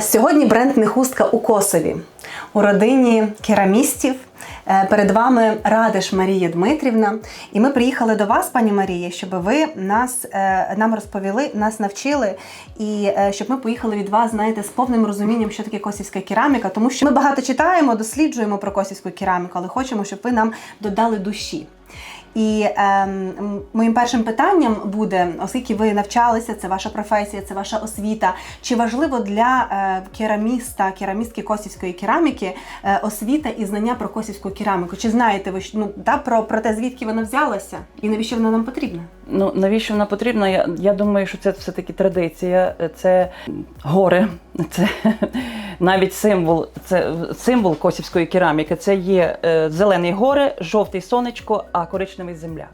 Сьогодні бренд не хустка у Косові у родині керамістів. Е, Перед вами Радиш Марія Дмитрівна. І ми приїхали до вас, пані Марія, щоб ви нас е, нам розповіли, нас навчили, і е, щоб ми поїхали від вас, знаєте, з повним розумінням, що таке косівська кераміка, тому що ми багато читаємо, досліджуємо про косівську кераміку, але хочемо, щоб ви нам додали душі. І ем, моїм першим питанням буде, оскільки ви навчалися, це ваша професія, це ваша освіта. Чи важливо для е, кераміста, керамістки косівської кераміки е, освіта і знання про косівську кераміку? Чи знаєте ви ну, да, про, про те, звідки вона взялася і навіщо вона нам потрібна? Ну навіщо вона потрібна? Я, я думаю, що це все-таки традиція, це гори, це навіть символ, це символ косівської кераміки. Це є е, зелені гори, жовтий сонечко, а коричневий земля.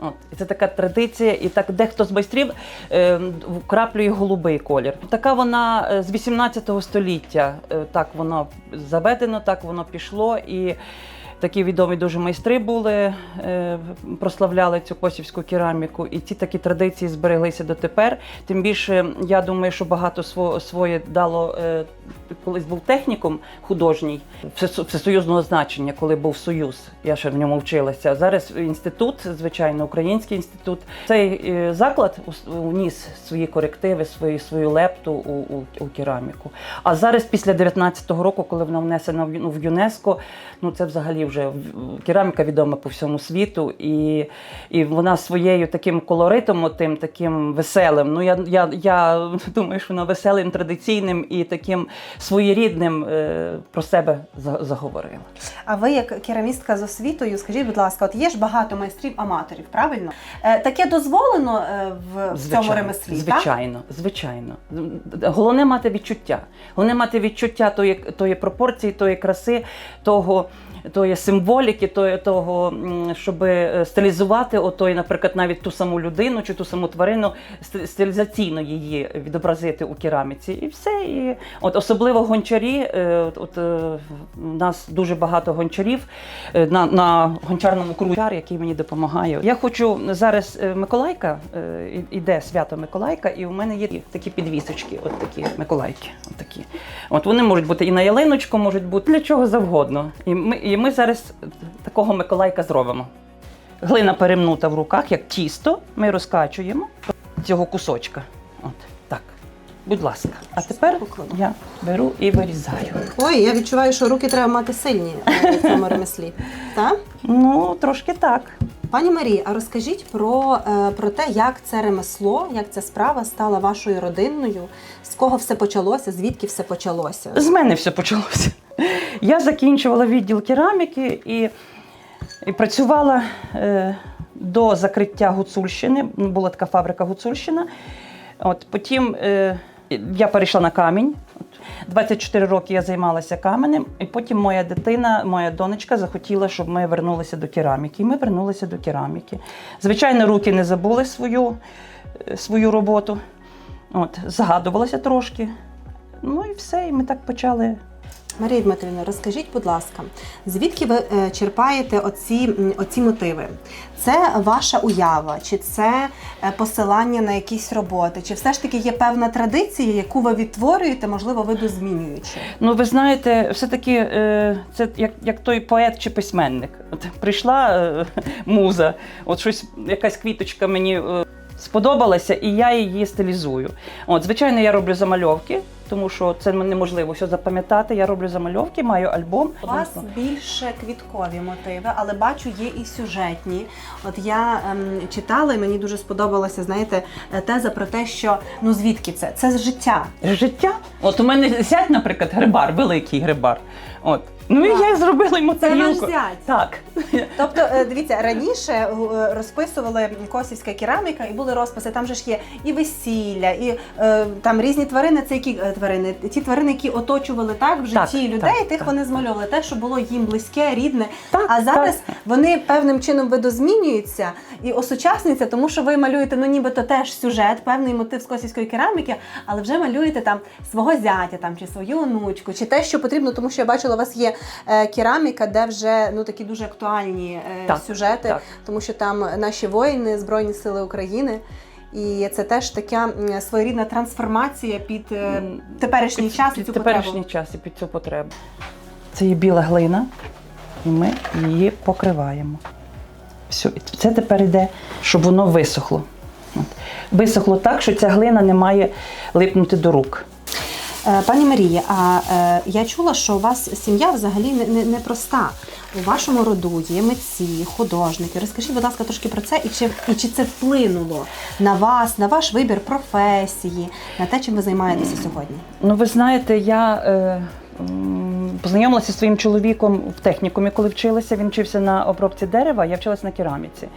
От і це така традиція, і так дехто з майстрів е, вкраплює голубий колір. Така вона е, з 18 століття. е, так воно заведено, так воно пішло. І такі відомі дуже майстри були, е, прославляли цю косівську кераміку, і ці такі традиції збереглися дотепер. Тим більше, я думаю, що багато своє дало. е, Колись був технікум художній всесоюзного значення, коли був союз. Я ще в ньому вчилася. Зараз інститут, звичайно, український інститут. Цей е, заклад вніс свої корективи, свою свою лепту у, у, у кераміку. А зараз, після 19-го року, коли вона внесена в ЮНЕСКО, ну це взагалі вже кераміка відома по всьому світу, і, і вона своєю таким колоритом, отим, таким веселим. Ну я, я, я думаю, що вона веселим, традиційним і таким своєрідним е, про себе заговорила. А ви, як керамістка з освітою, скажіть, будь ласка, от є ж багато майстрів-аматорів, правильно? Е, таке дозволено е, в, в цьому ремеслі? так? звичайно, звичайно. Головне мати відчуття. Головне мати відчуття тої, тої пропорції, тої краси, того. Тої символіки, тої, того, щоб е, стилізувати отої, наприклад, навіть ту саму людину чи ту саму тварину, стилізаційно її відобразити у кераміці. І все. І, от, особливо гончарі. е, От, от, е, у нас дуже багато гончарів на, на гончарному кружі, який мені допомагає. Я хочу зараз Миколайка, іде свято Миколайка, і у мене є такі підвісочки, от такі Миколайки. От такі. От вони можуть бути і на ялиночку, можуть бути для чого завгодно. І ми, і ми зараз такого Миколайка зробимо. Глина перемнута в руках, як тісто, ми розкачуємо цього кусочка. От так. Будь ласка. А тепер я беру і вирізаю. Ой, я відчуваю, що руки треба мати сильні в цьому ремеслі. Так? Ну, трошки так. Пані Марії, а розкажіть про, е, про те, як це ремесло, як ця справа стала вашою родинною, з кого все почалося, звідки все почалося? З мене все почалося. Я закінчувала відділ кераміки і, і працювала е, до закриття Гуцульщини. Була така фабрика Гуцульщина. От, потім е, я перейшла на камінь. 24 роки я займалася каменем, і потім моя дитина, моя донечка захотіла, щоб ми вернулися до кераміки. І ми вернулися до кераміки. Звичайно, руки не забули свою, е, свою роботу. От, згадувалася трошки. Ну і все, і ми так почали. Марія Дмитрівна, розкажіть, будь ласка, звідки ви е, черпаєте оці, оці мотиви? Це ваша уява, чи це е, посилання на якісь роботи, чи все ж таки є певна традиція, яку ви відтворюєте, можливо, видозмінюючи? Ну, ви знаєте, все-таки е, це як, як той поет чи письменник. От прийшла муза, от щось, якась квіточка мені сподобалася, і я її стилізую. От, звичайно, я роблю замальовки, тому що це неможливо все запам'ятати. Я роблю замальовки, маю альбом. У вас більше квіткові мотиви, але бачу, є і сюжетні. От я ем, читала, і мені дуже сподобалася, знаєте, е, теза про те, що ну звідки це? Це з життя. Життя. От у мене зять, наприклад, грибар, великий грибар. От. Ну і я зробила йому Це тарілку. зять. Так. Тобто, е, дивіться, раніше е, розписували косівська кераміка, і були розписи. Там же ж є і весілля, і там різні тварини. Це які тварини? Ті тварини, які оточували так в житті Так, людей, так, тих так. вони змальовували те, що було їм близьке, рідне. Так, а зараз так. вони певним чином видозмінюються і осучаснюються, тому що ви малюєте ну нібито теж сюжет, певний мотив з косівської кераміки, але вже малюєте там свого зятя там чи свою онучку, чи те, що потрібно, тому що я бачила, у вас є е, кераміка, де вже ну такі дуже актуальні е, Так, сюжети, так. тому що там наші воїни, Збройні Сили України. І це теж така своєрідна трансформація під е, теперішній Під- час і під цю теперішній потребу. час і під цю потребу. Це є біла глина, і ми її покриваємо. Все, і це тепер йде, щоб воно висохло. От. Висохло так, що ця глина не має липнути до рук. Е, Пані Марія, а е, я чула, що у вас сім'я взагалі не, не, не проста. У вашому роду є митці, художники. Розкажіть, будь ласка, трошки про це, і чи, і чи це вплинуло на вас, на ваш вибір професії, на те, чим ви займаєтеся сьогодні? Ну, ви знаєте, я е, познайомилася зі своїм чоловіком в технікумі, коли вчилася. Він вчився на обробці дерева, я вчилася на кераміці.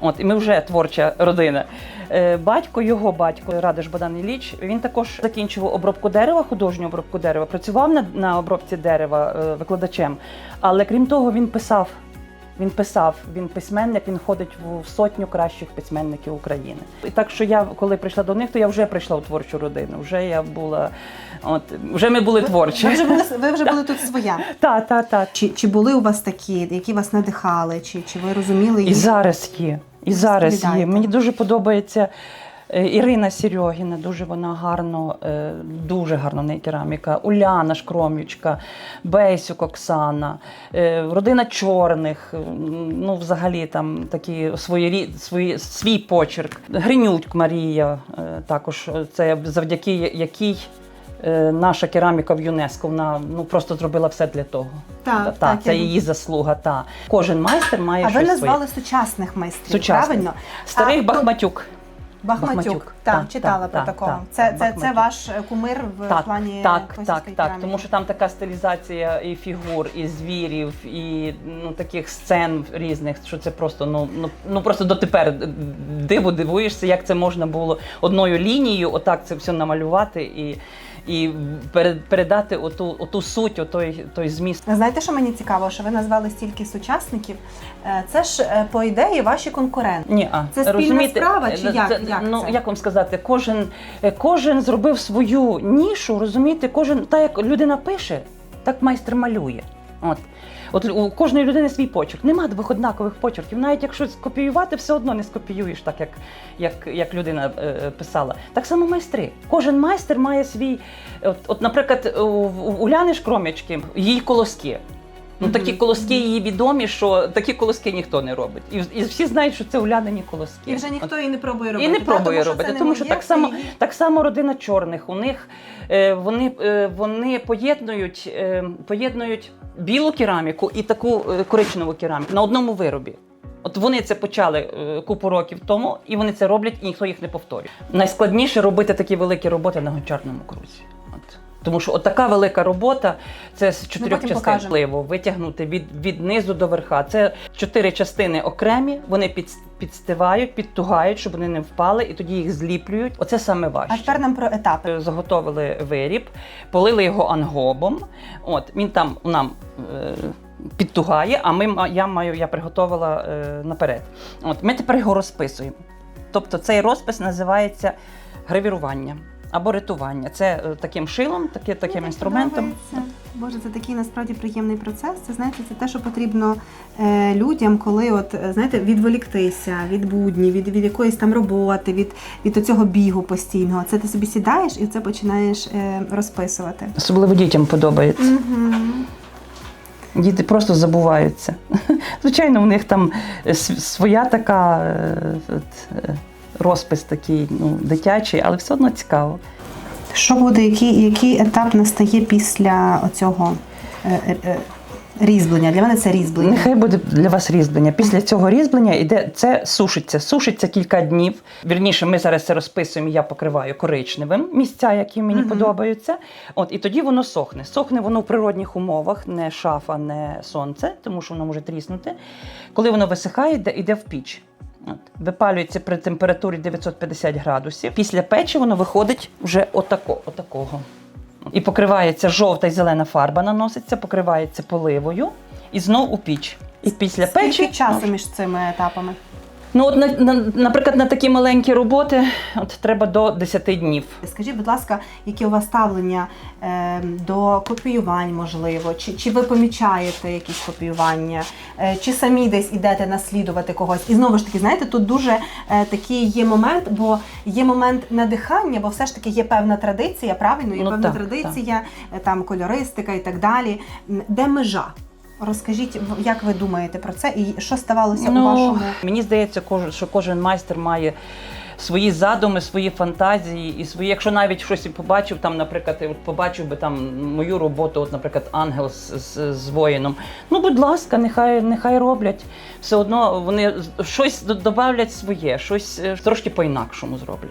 От, і ми вже творча родина. Е, батько, його батько, Радиш Богдан Ілліч, він також закінчував обробку дерева, художню обробку дерева, працював на, на обробці дерева е, викладачем. Але крім того, він писав. Він писав, він письменник, він ходить в сотню кращих письменників України. І так що я, коли прийшла до них, то я вже прийшла у творчу родину. Вже я була, от вже ми були творчі. Ви вже були, ви вже були тут своя. Та, та, та. Чи, чи були у вас такі, які вас надихали, чи, чи ви розуміли І зараз є. І зараз є. Мені дуже подобається Ірина Серьогіна, дуже вона гарно, е, дуже гарна в неї кераміка. Уляна Шкромючка, Бейсюк Оксана, е, родина чорних. е, Ну, взагалі там такі свої, свої, свій почерк. Гринють Марія, е, також е, це завдяки якій. е, Наша кераміка в ЮНЕСКО вона ну просто зробила все для того. Так, Та, так, це її заслуга. Та кожен майстер має А ви щось назвали своє. сучасних майстрів, Сучасних. правильно? Старих А, Бахматюк. Бахматюк, Бахматюк. так, та, читала та, про так, такого. Та, це, та, це, це ваш е, кумир в Так, плані так, так, так. Тому що там така стилізація і фігур, і звірів, і ну таких сцен різних, що це просто ну ну, ну просто дотепер диво дивуєшся, як це можна було одною лінією, отак це все намалювати і, і перед- передати оту, оту суть, отой той зміст. Знаєте, що мені цікаво, що ви назвали стільки сучасників. Е, Це ж е, по ідеї ваші конкуренти. Ні, а Це спільна розумієте, справа чи е, як- це- як ну це? як вам сказати, кожен, кожен зробив свою нішу, розумієте, кожен так як людина пише, так майстер малює. От. От у кожної людини свій почерк. Нема двох однакових почерків. Навіть якщо скопіювати, все одно не скопіюєш так, як, як, як людина е, писала. Так само майстри. Кожен майстер має свій. От, от наприклад, у, у Уляни Шкромячки її колоски. Ну, такі колоски її відомі, що такі колоски ніхто не робить. І, і всі знають, що це Улянині колоски. І вже ніхто і не пробує робити. І робити. не та? пробує тому, що робити, тому що так само, так само родина чорних. У них е, вони, е, вони поєднують, е, поєднують білу кераміку і таку е, коричневу кераміку на одному виробі. От вони це почали е, купу років тому, і вони це роблять, і ніхто їх не повторює. Найскладніше робити такі великі роботи на гончарному крузі. Тому що от така велика робота це з чотирьох потім частин впливу витягнути від, від низу до верха. Це чотири частини окремі, вони під, підстивають, підтугають, щоб вони не впали, і тоді їх зліплюють. Оце саме важче. А тепер нам про етапи. Е, Заготовили виріб, полили його ангобом. От він там нам е, підтугає, а ми я маю, я приготувала е, наперед. От ми тепер його розписуємо. Тобто цей розпис називається гравірування або ритування. Це е, таким шилом, таки, таким Мені інструментом. подобається. Боже, це такий насправді приємний процес. Це знаєте, це те, що потрібно е, людям, коли от е, знаєте, відволіктися від будні, від, від якоїсь там роботи, від, від цього бігу постійного. Це ти собі сідаєш і це починаєш е, розписувати. Особливо дітям подобається. Угу. Діти просто забуваються. Звичайно, у них там е, своя така е, от, е, розпис такий ну, дитячий, але все одно цікаво. Що буде, який, який етап настає після оцього е, е, е, різьблення? Для мене це різьблення. Нехай буде для вас різьблення. Після цього різьблення іде це сушиться. Сушиться кілька днів. Вірніше, ми зараз це розписуємо. Я покриваю коричневим місця, які мені Мгм. подобаються. От і тоді воно сохне. Сохне воно в природних умовах, не шафа, не сонце, тому що воно може тріснути. Коли воно висихає, йде, йде в піч. От. Випалюється при температурі 950 градусів. Після печі воно виходить вже отако, отакого. І покривається жовта і зелена фарба, наноситься, покривається поливою і знов у піч. І після Скільки печі часу між цими етапами? Ну, от, на, на, наприклад, на такі маленькі роботи от, треба до 10 днів. Скажіть, будь ласка, яке у вас ставлення е, до копіювань, можливо? Чи, чи ви помічаєте якісь копіювання, е, чи самі десь ідете наслідувати когось? І знову ж таки, знаєте, тут дуже е, такий є момент, бо є момент надихання, бо все ж таки є певна традиція, правильно? Є Ну, певна так, традиція, е, там кольористика і так далі. Де межа? Розкажіть, як ви думаєте про це, і що ставалося у вашому? Мені здається, що кожен майстер має свої задуми, свої фантазії і свої. Якщо навіть щось побачив, там, наприклад, от побачив би там мою роботу, от, наприклад, ангел з, з, з воїном. Ну, будь ласка, нехай нехай роблять. Все одно вони щось д- добавлять своє, щось е, трошки по-інакшому зроблять.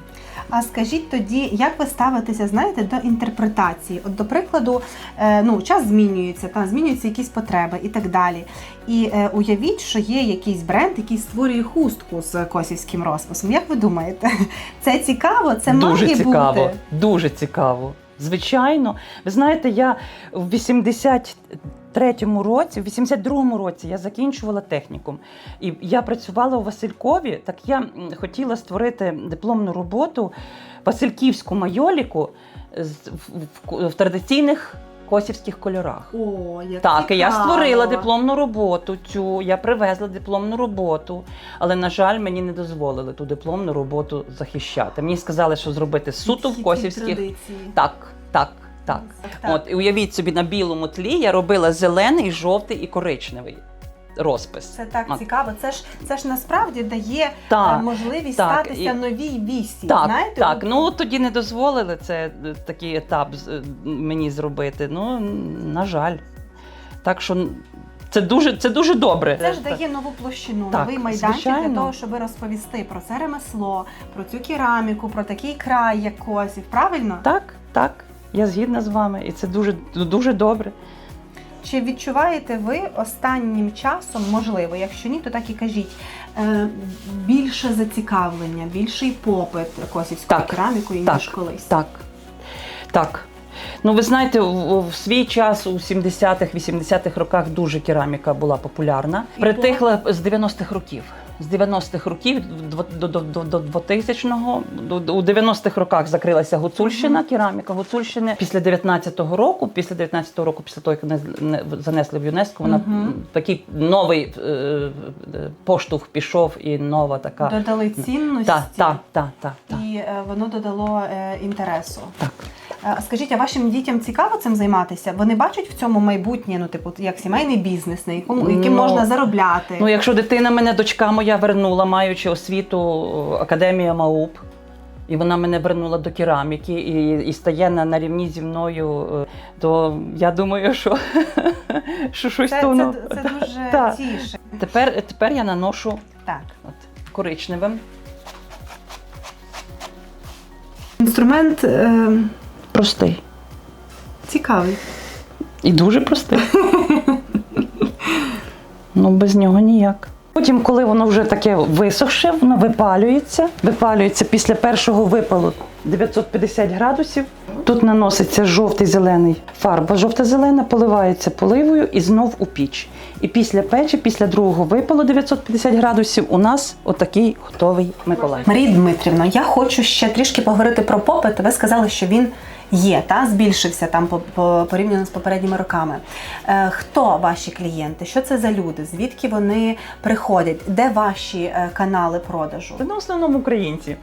А скажіть тоді, як ви ставитеся, знаєте, до інтерпретації? От, до прикладу, е, ну, час змінюється, та змінюються якісь потреби і так далі. І е, уявіть, що є якийсь бренд, який створює хустку з косівським розписом. Як ви думаєте, це цікаво? Це дуже має цікаво. бути? Дуже цікаво. Звичайно, ви знаєте, я в 83-му році, в 82-му році я закінчувала технікум. І я працювала у Василькові. Так я хотіла створити дипломну роботу Васильківську майоліку з- в, в, в традиційних косівських кольорах. О, як Так, і я цікаво. створила дипломну роботу. Цю я привезла дипломну роботу, але на жаль, мені не дозволили ту дипломну роботу захищати. Мені сказали, що зробити суто в косівських. традиції. Так, так, так. Так. От і уявіть собі на білому тлі я робила зелений, жовтий і коричневий розпис. Це так От. цікаво. Це ж це ж насправді дає Так, е, можливість так, статися і- новій вісі. Так, знаєте? так. Ну тоді не дозволили це е, такий етап е, мені зробити. Ну, на жаль. Так що це дуже, це дуже добре. Це ж дає нову площину, Так, новий майданчик звичайно. для того, щоб розповісти про це ремесло, про цю кераміку, про такий край, як Косів. Правильно? Так, так. Я згідна з вами, і це дуже, дуже добре. Чи відчуваєте ви останнім часом, можливо, якщо ні, то так і кажіть, е, більше зацікавлення, більший попит косівською керамікою, керамікою, так, ніж колись? Так. Так. Ну, ви знаєте, в свій час у 70-х, 80-х роках дуже кераміка була популярна. Притихла з 90-х років. З 90-х років до, до, до, до, до 2000-го, до, до- у 90-х роках закрилася гуцульщина, кераміка Гуцульщини. Після 19-го року, після 19-го року, після того, як не, не занесли в ЮНЕСКО, вона м, такий новий е, поштовх пішов і нова така. Додали цінності Так, так, так, так, так. і е, воно додало е, інтересу. так. Скажіть, а вашим дітям цікаво цим займатися? Вони бачать в цьому майбутнє, ну типу, як сімейний бізнес, на якому яким Ну, можна заробляти? Ну, якщо дитина мене, дочка моя вернула, маючи освіту Академія МАУП, і вона мене вернула до кераміки і, і стає на, на рівні зі мною, е, то я думаю, що, що щось це, то це, воно- це дуже Так. тіше. Тепер, тепер я наношу Так. от, коричневим. Інструмент е, Простий. цікавий. І дуже простий. ну, без нього ніяк. Потім, коли воно вже таке висохше, воно випалюється. Випалюється після першого випалу 950 градусів. Тут наноситься жовтий зелений фарба, жовта-зелена, поливається поливою і знов у піч. І після печі, після другого випалу 950 градусів, у нас отакий готовий Миколай. Марія Дмитрівна, я хочу ще трішки поговорити про попит. Ви сказали, що він є, та збільшився там по, по порівняно з попередніми роками. Е, хто ваші клієнти? Що це за люди? Звідки вони приходять? Де ваші е, канали продажу? Це на основному українці.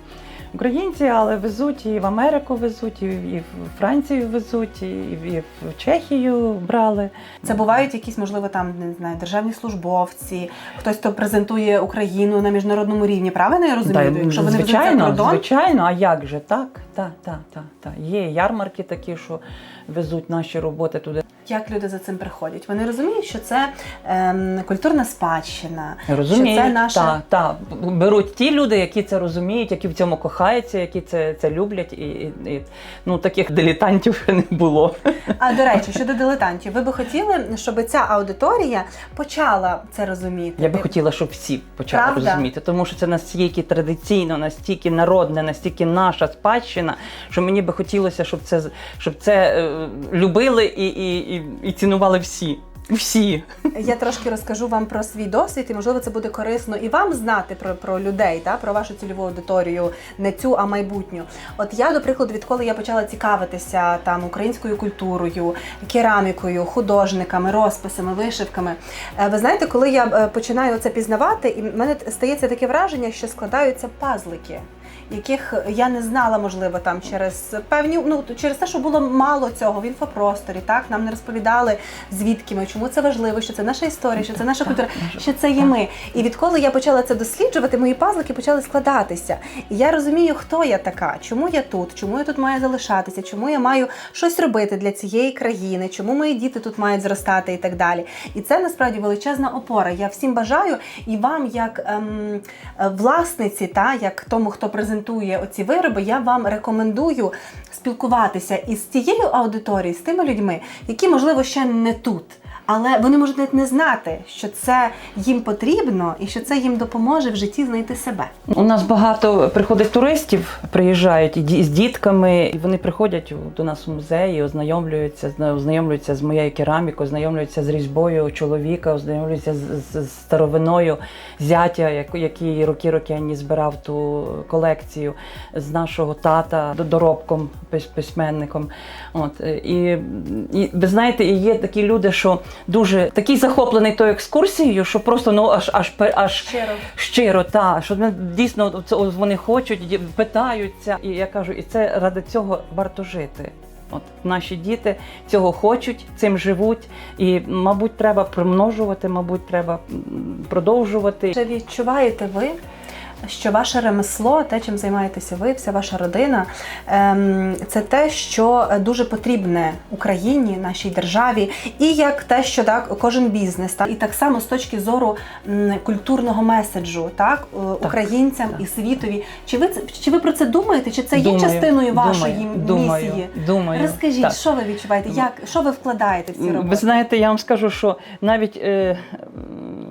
Українці, але везуть і в Америку везуть, і, в Францію везуть, і, в Чехію брали. Це бувають якісь, можливо, там не знаю, державні службовці, хтось, хто презентує Україну на міжнародному рівні. Правильно я розумію? Та, Якщо вони звичайно, кордон, звичайно, а як же? Так, так, так, так, так. Є ярмарки такі, що везуть наші роботи туди. Як люди за цим приходять? Вони розуміють, що це ем, культурна спадщина, Розуміють, що це наша так, так. Беруть ті люди, які це розуміють, які в цьому кохаються, які це, це люблять, і, і, і ну таких дилетантів ще не було. А до речі, щодо дилетантів, ви би хотіли, щоб ця аудиторія почала це розуміти? Я би хотіла, щоб всі почали Правда? розуміти, тому що це настільки традиційно, настільки народне, настільки наша спадщина, що мені би хотілося, щоб це щоб це е, любили і, і, і, і цінували всі. Всі. Я трошки розкажу вам про свій досвід, і можливо це буде корисно і вам знати про, про людей, та про вашу цільову аудиторію, не цю, а майбутню. От я, до прикладу, відколи я почала цікавитися там українською культурою, керамікою, художниками, розписами, вишивками. е, Ви знаєте, коли я е, починаю це пізнавати, і в мене стається таке враження, що складаються пазлики. Яких я не знала, можливо, там через певні, ну через те, що було мало цього в інфопросторі, так нам не розповідали звідки ми, чому це важливо, що це наша історія, що це наша культура, що це є ми. І відколи я почала це досліджувати, мої пазлики почали складатися. І я розумію, хто я така, чому я тут, чому я тут маю залишатися, чому я маю щось робити для цієї країни, чому мої діти тут мають зростати і так далі. І це насправді величезна опора. Я всім бажаю і вам, як ем, е, власниці, та як тому, хто презентує оці вироби, я вам рекомендую спілкуватися із тією аудиторією, з тими людьми, які, можливо, ще не тут. Але вони можуть навіть не знати, що це їм потрібно і що це їм допоможе в житті знайти себе. У нас багато приходить туристів, приїжджають і з дітками, і вони приходять до нас у музей, і ознайомлюються, зна- ознайомлюються з моєю керамікою, ознайомлюються з різьбою чоловіка, ознайомлюються з, з- з старовиною зятя, як- який роки-роки не збирав ту колекцію з нашого тата до- доробком пис- письменником. От і, і ви знаєте, і є такі люди, що дуже такий захоплений тою екскурсією, що просто ну аж аж аж Щиро. щиро, та що вони дійсно це вони хочуть, питаються. І я кажу, і це ради цього варто жити. От наші діти цього хочуть, цим живуть, і мабуть, треба примножувати, мабуть, треба продовжувати. Чи відчуваєте ви, що ваше ремесло, те, чим займаєтеся ви, вся ваша родина, ем, це те, що дуже потрібне Україні, нашій державі, і як те, що так кожен бізнес, так і так само з точки зору культурного меседжу, так, е, українцям так. і світові. Чи ви чи ви про це думаєте? Чи це є частиною вашої думаю, м- думаю, місії? Думаю, Розкажіть, так. що ви відчуваєте? Як що ви вкладаєте в ці роботи? Ви знаєте, я вам скажу, що навіть е,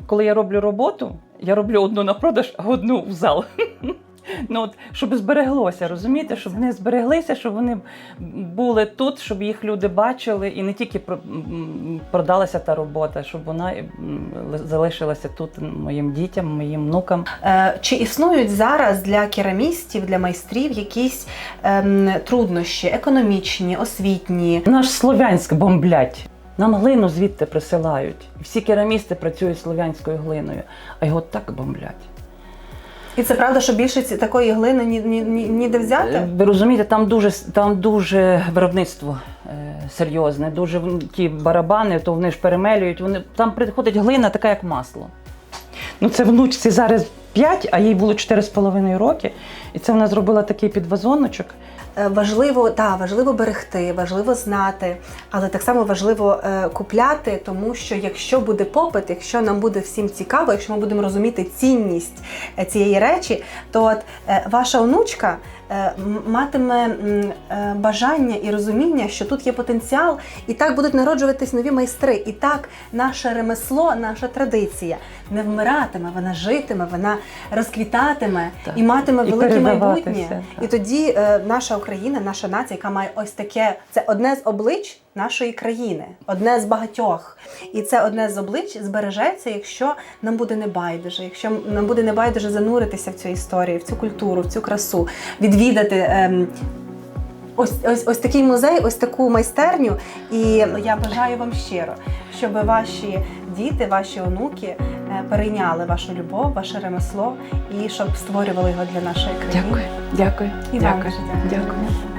коли я роблю роботу, я роблю одну на продаж, а одну в зал. Ну, от, щоб збереглося, розумієте, щоб вони збереглися, щоб вони були тут, щоб їх люди бачили, і не тільки про- продалася та робота, щоб вона залишилася тут моїм дітям, моїм внукам. Е, Чи існують зараз для керамістів, для майстрів якісь ем, труднощі економічні, освітні? Наш Слов'янськ бомблять. Нам глину звідти присилають. Всі керамісти працюють слов'янською глиною, а його так бомблять. І це правда, що більше ці- такої глини ні, ні, ні, ніде взяти? Е, Ви розумієте, там дуже там дуже виробництво е, серйозне, дуже в- ті барабани, то вони ж перемелюють. Вони там приходить глина, така як масло. Ну це внучці зараз 5, а їй було 4,5 роки. І це вона зробила такий підвазоночок. Е, Важливо, да, важливо берегти, важливо знати, але так само важливо е, купляти, тому що якщо буде попит, якщо нам буде всім цікаво, якщо ми будемо розуміти цінність е, цієї речі, то от ваша онучка матиме е, бажання і розуміння, що тут є потенціал, і так будуть народжуватись нові майстри. І так наше ремесло, наша традиція не вмиратиме, вона житиме, вона розквітатиме Так. і матиме І велике майбутнє. так. І тоді е, наша Україна, наша нація, яка має ось таке, це одне з облич нашої країни, одне з багатьох. І це одне з облич збережеться, якщо нам буде небайдуже, якщо нам буде небайдуже зануритися в цю історію, в цю культуру, в цю красу, відвідати. ем, Ось, ось, ось такий музей, ось таку майстерню. І я бажаю вам щиро, щоб ваші діти, ваші онуки е, перейняли вашу любов, ваше ремесло і щоб створювали його для нашої країни. Дякую, дякую, І вам дякую, дякую. дякую.